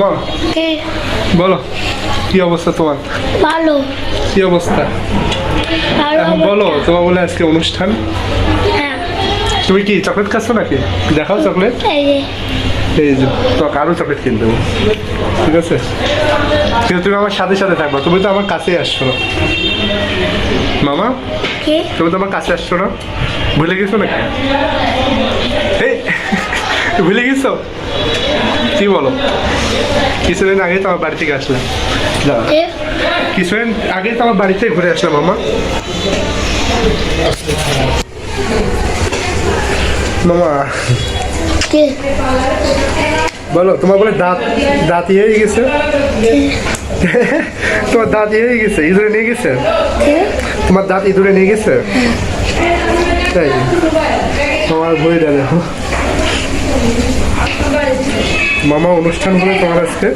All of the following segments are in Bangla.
মামা বলো কি অবস্থা তোমার? ভালো। কি অবস্থা? এখন বলো তোমার বলে আজকে অনুষ্ঠান? হ্যাঁ। তুমি কি চকলেট খাচ্ছ নাকি? দেখাও চকলেট। এই যে। তোমাকে আরও চকলেট কিনে দেবো। ঠিক আছে? কিন্তু তুমি আমার সাথে সাথে থাকবা। তুমি তো আমার কাছেই আসছো না। মামা তুমি তো আমার কাছে আসছো না। ভুলে গেছো নাকি? ভুলে গেছো? কি বলো? কিছুদিন আগে তো আমার বাড়ি থেকে আসলাম। কিছুদিন আগে তো আমার বাড়িতে ঘুরে আসলাম মামা। মামা। বলো তোমার বলে দাঁত দাঁত ইয়ে হয়ে গেছে। তোমার দাঁত ইয়ে হয়ে গেছে ইঁদুরে নিয়ে গেছে। তোমার দাঁত ইঁদুরে নিয়ে গেছে? তাই? তোমার বই দেবে মামা অনুষ্ঠান হলো তোমার আজকে?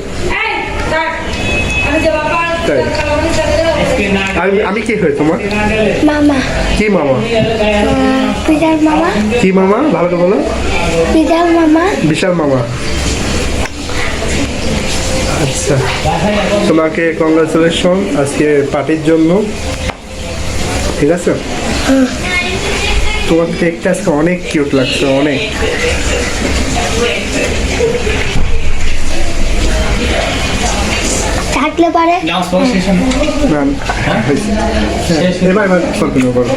তাই? আমি আমি কি হই তোমার? মামা। কি মামা? পিতার মামা। কি মামা? ভালো করে বলো। পিতার মামা। বিশাল মামা। আচ্ছা। তোমাকে কংগ্রাচুলেশন আজকে পার্টির জন্য। ঠিক আছে? তোমার কেকটা আজকে অনেক কিউট লাগছে অনেক। থাকলে পারে। হ্যাঁ, এবার এবার কন্টিনিউ করো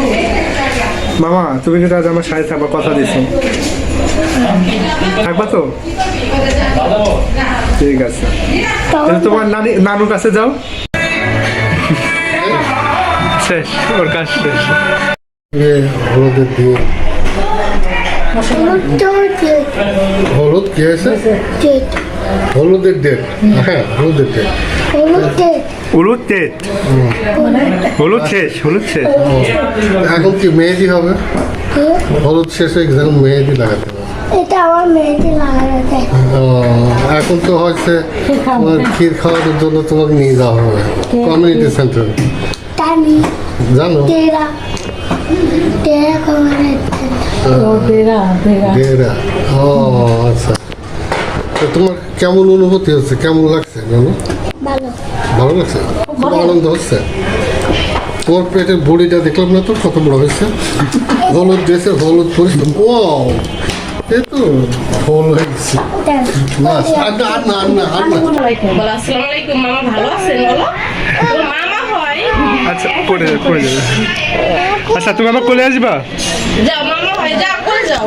মামা তুমি কিন্তু আজ আমার সাথে থাকবা কথা দিছো থাকবা তো? ঠিক আছে। তাহলে তোমার নানি নানুর কাছে যাও। শেষ ওর কাজ শেষ। হলুদের দিয়ে। হলুদ কি হয়েছে? হলুদের ডেট হ্যাঁ হলুদের ডেট হলুদ ডেট হলুদ শেষ হলুদ শেষ। এখন কি মেহেদি হবে? হলুদ শেষ হয়ে গেছে এখন মেহেদি লাগাতে হবে। এটা আমার মেয়েকে লাগানো ও, এখন তো হচ্ছে তোমার ক্ষীর খাওয়ানোর জন্য তোমাকে নিয়ে যাওয়া হবে। কমিউনিটি সেন্টার জানো? ডেরা ও আচ্ছা। তো তোমার কেমন অনুভূতি হচ্ছে? কেমন লাগছে জানো? ভালো। ভালো লাগছে? খুব আনন্দ হচ্ছে? তোমার পেটের বড়িটা দেখলাম না তো কত বড় হয়েছে? হলুদ ড্রেসে হলুদ পরিশ্রম ও এই তো ফল হয়ে। গেছে আর না আর না আর না। আর না আসসালামু আলাইকুম মামা ভালো আছেন? বলো। তোর হয় আচ্ছা পড়ে যাবে পড়ে যাবে। আচ্ছা তুমি আমার কোলে আসবা? যাও, মামা হয়ে যাও করে যাও